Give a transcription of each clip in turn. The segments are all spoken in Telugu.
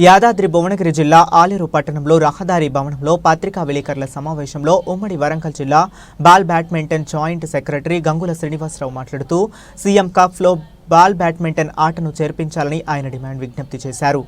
యాదాద్రి భువనగిరి జిల్లా ఆలేరు పట్టణంలో రహదారి భవనంలో పత్రికా విలేకరుల సమావేశంలో ఉమ్మడి వరంగల్ జిల్లా ball badminton joint secretary Gangula Srinivasarao మాట్లాడుతూ సీఎం కప్లో బాల్ బ్యాడ్మింటన్ ఆటను చేర్పించాలని ఆయన డిమాండ్ విజ్ఞప్తి చేశారు.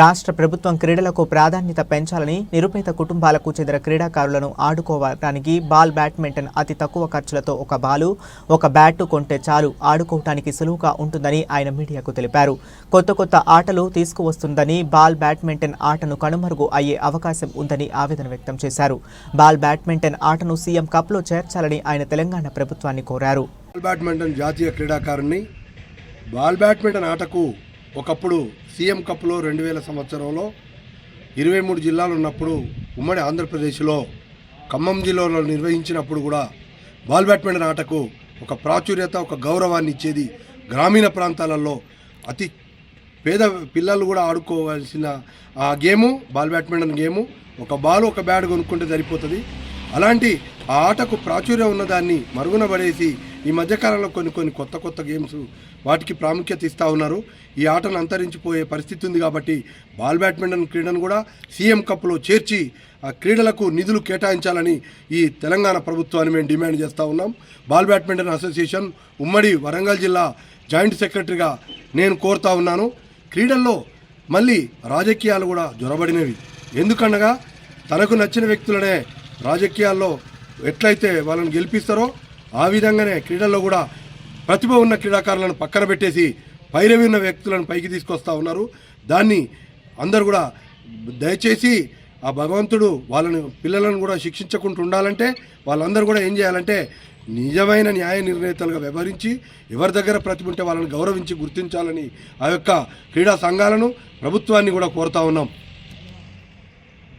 రాష్ట్ర ప్రభుత్వం క్రీడలకు ప్రాధాన్యత పెంచాలని నిరుపేద కుటుంబాలకు చెందిన క్రీడాకారులను ఆడుకోవడానికి బాల్ బ్యాడ్మింటన్ అతి తక్కువ ఖర్చులతో ఒక బాలు ఒక బ్యాట్ కొంటే చాలు ఆడుకోవటానికి సులువుగా ఉంటుందని ఆయన మీడియాకు తెలిపారు. కొత్త కొత్త ఆటలు తీసుకువస్తుందని బాల్ బ్యాడ్మింటన్ ఆటను కనుమరుగు అయ్యే అవకాశం ఉందని ఆవేదన వ్యక్తం చేశారు. బాల్ బ్యాడ్మింటన్ ఆటను సీఎం కప్లో చేర్చాలని ఆయన తెలంగాణ ప్రభుత్వాన్ని కోరారు. బాల్ బ్యాడ్మింటన్ జాతీయ క్రీడాకారుణ్ణి బాల్ బ్యాడ్మింటన్ ఆటకు ఒకప్పుడు సీఎం కప్లో రెండు వేల సంవత్సరంలో ఇరవై మూడు జిల్లాలు ఉన్నప్పుడు ఉమ్మడి ఆంధ్రప్రదేశ్లో ఖమ్మం జిల్లాలో నిర్వహించినప్పుడు కూడా బాల్ బ్యాడ్మింటన్ ఆటకు ఒక ప్రాచుర్యత ఒక గౌరవాన్ని ఇచ్చేది గ్రామీణ ప్రాంతాలలో అతి పేద పిల్లలు కూడా ఆడుకోవాల్సిన ఆ గేము బాల్ బ్యాడ్మింటన్ గేము. ఒక బాల్ ఒక బ్యాట్ కొనుక్కుంటే సరిపోతుంది. అలాంటి ఆ ఆటకు ప్రాచుర్యం ఉన్నదాన్ని మరుగున పడేసి ఈ మధ్యకాలంలో కొన్ని కొన్ని కొత్త కొత్త గేమ్స్ వాటికి ప్రాముఖ్యత ఇస్తూ ఉన్నారు. ఈ ఆటను అంతరించిపోయే పరిస్థితి ఉంది కాబట్టి బాల్ బ్యాడ్మింటన్ క్రీడను కూడా సీఎం కప్లో చేర్చి ఆ క్రీడలకు నిధులు కేటాయించాలని ఈ తెలంగాణ ప్రభుత్వాన్ని మేము డిమాండ్ చేస్తూ ఉన్నాం. బాల్ బ్యాడ్మింటన్ అసోసియేషన్ ఉమ్మడి వరంగల్ జిల్లా జాయింట్ సెక్రటరీగా నేను కోరుతా ఉన్నాను. క్రీడల్లో మళ్ళీ రాజకీయాలు కూడా జ్వరబడినవి ఎందుకనగా తనకు నచ్చిన వ్యక్తులనే రాజకీయాల్లో ఎట్లయితే వాళ్ళని గెలిపిస్తారో ఆ విధంగానే క్రీడల్లో కూడా ప్రతిభ ఉన్న క్రీడాకారులను పక్కన పెట్టేసి పైరవి ఉన్న వ్యక్తులను పైకి తీసుకొస్తా ఉన్నారు. దాన్ని అందరు కూడా దయచేసి ఆ భగవంతుడు వాళ్ళని పిల్లలను కూడా శిక్షించకుండా ఉండాలంటే వాళ్ళందరూ కూడా ఏం చేయాలంటే నిజమైన న్యాయ నిర్ణేతలుగా వ్యవహరించి ఎవరి దగ్గర ప్రతిభ ఉంటే వాళ్ళని గౌరవించి గుర్తించాలని ఆ యొక్క క్రీడా సంఘాలను ప్రభుత్వాన్ని కూడా కోరుతా ఉన్నాం.